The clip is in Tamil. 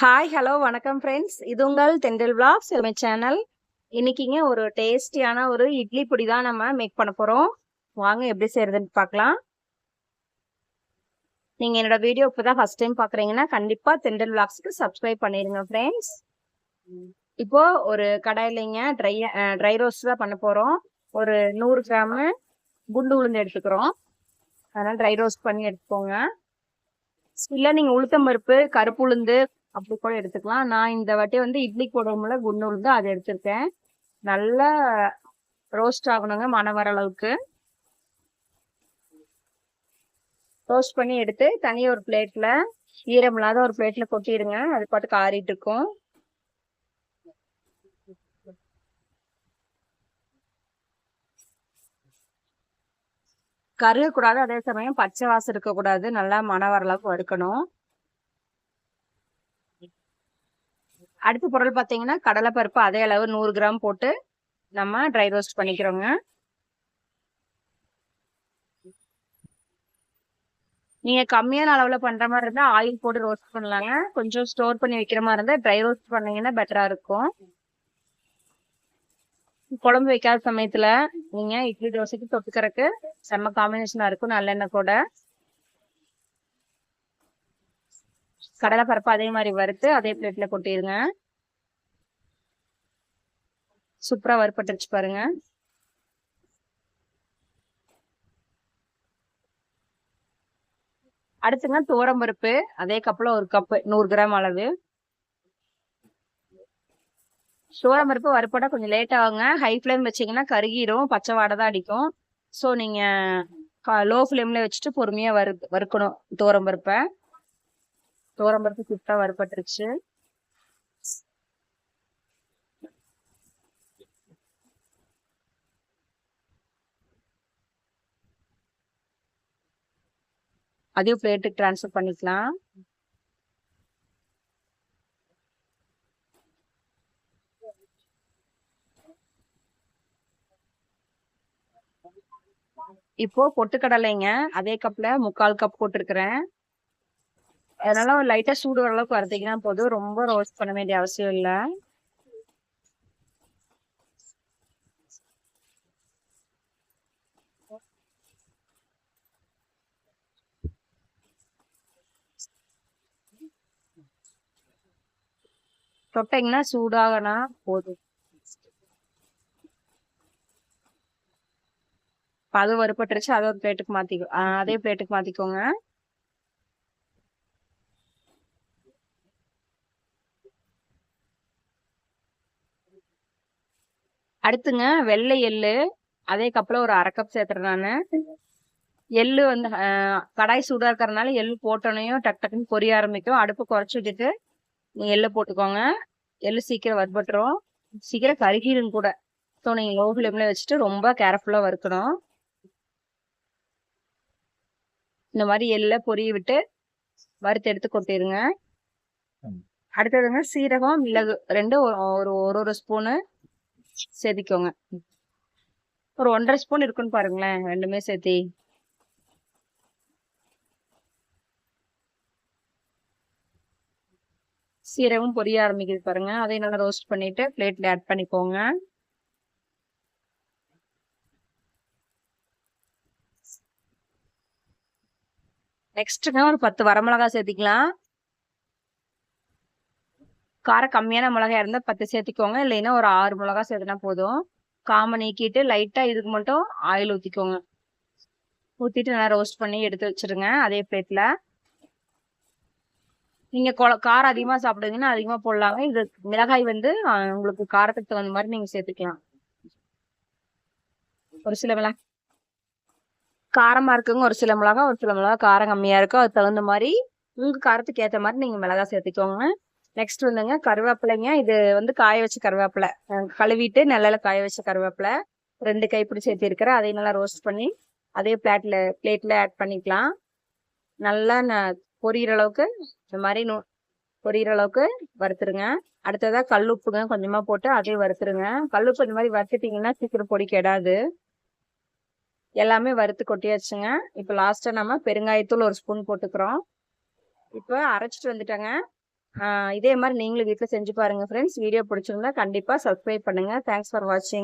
ஹாய் ஹலோ வணக்கம் ஃப்ரெண்ட்ஸ் இது உங்கள் தெண்டல் விளாக்ஸ் எல்மை சேனல் இன்னைக்குங்க ஒரு டேஸ்டியான ஒரு இட்லி பொடி தான் நம்ம மேக் பண்ண போகிறோம் வாங்க எப்படி செய்யறதுன்னு பார்க்கலாம். நீங்கள் என்னோட வீடியோ இப்போ தான் ஃபஸ்ட் டைம் பார்க்குறீங்கன்னா கண்டிப்பாக தெண்டல் vlogsக்கு சப்ஸ்கிரைப் பண்ணிடுங்க ஃப்ரெண்ட்ஸ் இப்போ ஒரு கடாயிலைங்க ட்ரை ட்ரை ரோஸ்ட் தான் பண்ண போகிறோம் ஒரு நூறு கிராமு குண்டு உளுந்து எடுத்துக்கிறோம். அதனால் ட்ரை ரோஸ்ட் பண்ணி எடுத்துக்கோங்க. இல்லை நீங்கள் உளுத்தம் பருப்பு கருப்பு உளுந்து அப்படி கூட எடுத்துக்கலாம். நான் இந்த வாட்டி வந்து இட்லி போடுறோம்ல குண்டு உளுந்து அதை எடுத்திருக்கேன். நல்லா ரோஸ்ட் ஆகணுங்க மனம் வர அளவுக்கு. ரோஸ்ட் பண்ணி எடுத்து தனியாக ஒரு பிளேட்டில் ஈரம் இல்லாத ஒரு பிளேட்டில் கொட்டிடுங்க. அது பாட்டுக்கு ஆறிட்டு இருக்கும். கருகக்கூடாது. அதே சமயம் பச்சை வாசம் இருக்கக்கூடாது. நல்லா மன வர அளவுக்கு வறுக்கணும். அடுத்த பொருள் பார்த்தீங்கன்னா கடலைப்பருப்பு அதே அளவு நூறு கிராம் போட்டு நம்ம ட்ரை ரோஸ்ட் பண்ணிக்கிறோங்க. நீங்க கம்மியான அளவுல பண்ற மாதிரி இருந்தா ஆயில் போட்டு ரோஸ்ட் பண்ணலாங்க. கொஞ்சம் ஸ்டோர் பண்ணி வைக்கிற மாதிரி இருந்தா ட்ரை ரோஸ்ட் பண்ணீங்கன்னா பெட்டரா இருக்கும். குழம்பு வைக்காத சமயத்துல நீங்க இட்லி தோசைக்கு தொட்டுக்கிறதுக்கு செம்ம காம்பினேஷனா இருக்கும் நல்லெண்ணெய் கூட. கடலை பருப்பு அதே மாதிரி வறுத்து அதே பிளேட்ல கொட்டிடுங்க சூப்பராக வறுப்பட்டுருச்சு பாருங்க. அடுத்துங்க துவரம் பருப்பு. அதே கப்பில் ஒரு கப்பு நூறு கிராம் அளவு. துவரம் பருப்பு வறுப்பட கொஞ்சம் லேட் ஆகுங்க. ஹை ஃப்ளேம் வச்சிங்கன்னா கருகிரும் பச்சை வாடை தான் அடிக்கும். ஸோ நீங்கள் லோ ஃப்ளேமில் வச்சுட்டு பொறுமையாக வறு வறுக்கணும் துவரம் பருப்பை. துவரம் பருப்பு சூப்பராக வறுப்பட்டுருச்சு அதையும் பிளேட்டுக்கு ட்ரான்ஸ்ஃபர் பண்ணிக்கலாம். இப்போ பொட்டுக்கடலைங்க அதே கப்ல முக்கால் கப் போட்டிருக்கிறேன். அதனால லைட்டா சூடு ஓரளவுக்கு வரதுக்குன்னா போதும். ரொம்ப ரோஸ்ட் பண்ண வேண்டிய அவசியம் இல்லை. தொட்டிங்கன்னா சூடாகனா போதும். அது வறுப்பட்டுருச்சு அதை ஒரு பிளேட்டுக்கு மாத்திக்கோ அதே பிளேட்டுக்கு மாத்திக்கோங்க. அடுத்துங்க வெள்ளை எள்ளு அதே கப்பில் ஒரு அரை கப் சேர்த்துறேன் நான். எள்ளு வந்து கடாய் சூடாக இருக்கிறதுனால எள்ளு போட்டோனையும் டக் டக்குன்னு பொரிய ஆரம்பிக்கும். அடுப்பு குறைச்சி விட்டுட்டு எள்ளு போட்டுக்கோங்க. எள்ளு சீக்கிரம் வறுபட்டுரும் சீக்கிரம் கருகிடும் கூட. ஸோ நீங்கள் லோ ஃப்ளேமில் வச்சுட்டு ரொம்ப கேர்ஃபுல்லாக வறுக்கணும். இந்த மாதிரி எள்ளை பொரிய விட்டு வறுத்து எடுத்து கொட்டிடுங்க அடுத்ததுங்க சீரகம் மிளகு ரெண்டு ஒரு ஒரு ஒரு ஸ்பூனு சேர்த்திக்கோங்க. ஒரு ஒன்றரை ஸ்பூன் இருக்குன்னு பாருங்களேன் ரெண்டுமே சேர்த்தி. சீரகம் பொரிய ஆரம்பிக்குது பாருங்க. அதையும் நல்லா ரோஸ்ட் பண்ணிட்டு பிளேட்ல ஆட் பண்ணிக்கோங்க. நெக்ஸ்ட்டுங்க ஒரு பத்து வரமிளகா சேர்த்திக்கலாம். காரம் கம்மியான மிளகாய் இருந்தால் பத்து சேர்த்திக்கோங்க. இல்லைன்னா ஒரு ஆறு மிளகா சேர்த்துனா போதும். காம நீக்கிட்டு லைட்டாக இதுக்கு மட்டும் ஆயில் ஊற்றிக்கோங்க ஊற்றிட்டு நல்லா ரோஸ்ட் பண்ணி எடுத்து வச்சிருங்க. அதே பிளேட்டில் நீங்கள் காரம் அதிகமாக சாப்பிடுவீங்கன்னா அதிகமாக போடலாங்க. இது மிளகாய் வந்து உங்களுக்கு காரத்துக்கு தகுந்த மாதிரி நீங்கள் சேர்த்துக்கலாம். ஒரு சில மிளகாய் காரமாக இருக்குங்க ஒரு சில மிளகா ஒரு சில மிளகா காரம் கம்மியாக இருக்கும். அதுக்கு தகுந்த மாதிரி உங்க காரத்துக்கு ஏற்ற மாதிரி நீங்கள் மிளகா சேர்த்துக்கோங்க. நெக்ஸ்ட் வந்துங்க கருவேப்பிலைங்க. இது வந்து காய வச்ச கருவேப்பிலை. கழுவிட்டு நல்ல காய வச்ச கருவேப்பிலை. ரெண்டு கைப்பிடி சேர்த்திருக்கிறேன் அதையும் நல்லா ரோஸ்ட் பண்ணி அதே பிளேட்ல பிளேட்ல ஆட் பண்ணிக்கலாம். நல்லா பொரியிற அளவுக்கு இந்த மாதிரி நூ பொரியிற அளவுக்கு வறுத்துருங்க. கல் கல்லுப்புங்க கொஞ்சமாக போட்டு அதையும் வறுத்துருங்க. கல்லுப்பு இந்த மாதிரி வறுத்துட்டிங்கன்னா சீக்கிரம் பொடி கெடாது. எல்லாமே வறுத்து கொட்டியாச்சுங்க. இப்போ லாஸ்ட்டாக நம்ம பெருங்காயத்தூள் ஒரு ஸ்பூன் போட்டுக்கிறோம். இப்போ அரைச்சிட்டு வந்துட்டேங்க. இதே மாதிரி நீங்களும் வீட்டில் செஞ்சு பாருங்க ஃப்ரெண்ட்ஸ் வீடியோ பிடிச்சிருந்தா கண்டிப்பாக சப்ஸ்கிரைப் பண்ணுங்க. தேங்க்ஸ் ஃபார் வாட்சிங்